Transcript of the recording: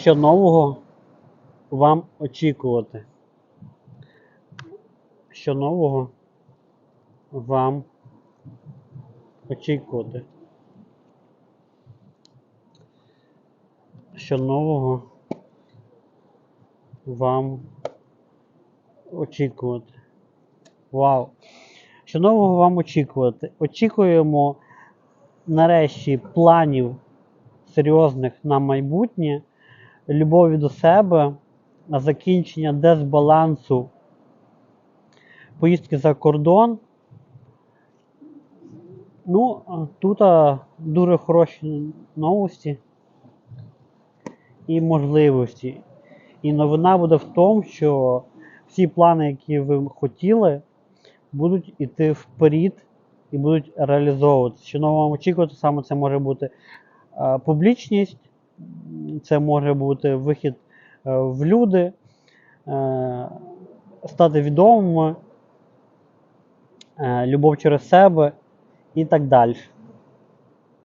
що нового вам очікувати? Що нового вам очікувати? Що нового вам очікувати? Вау! Що нового вам очікувати? Очікуємо нарешті планів серйозних на майбутнє, любові до себе, на закінчення дисбалансу поїздки за кордон. Ну, тут дуже хороші новості і можливості. І новина буде в тому, що всі плани, які ви хотіли, будуть йти вперед і будуть реалізовуватися. Що вам очікувати, саме це може бути публічність, це може бути вихід е, в люди, е, стати відомими, е, любов через себе і так далі.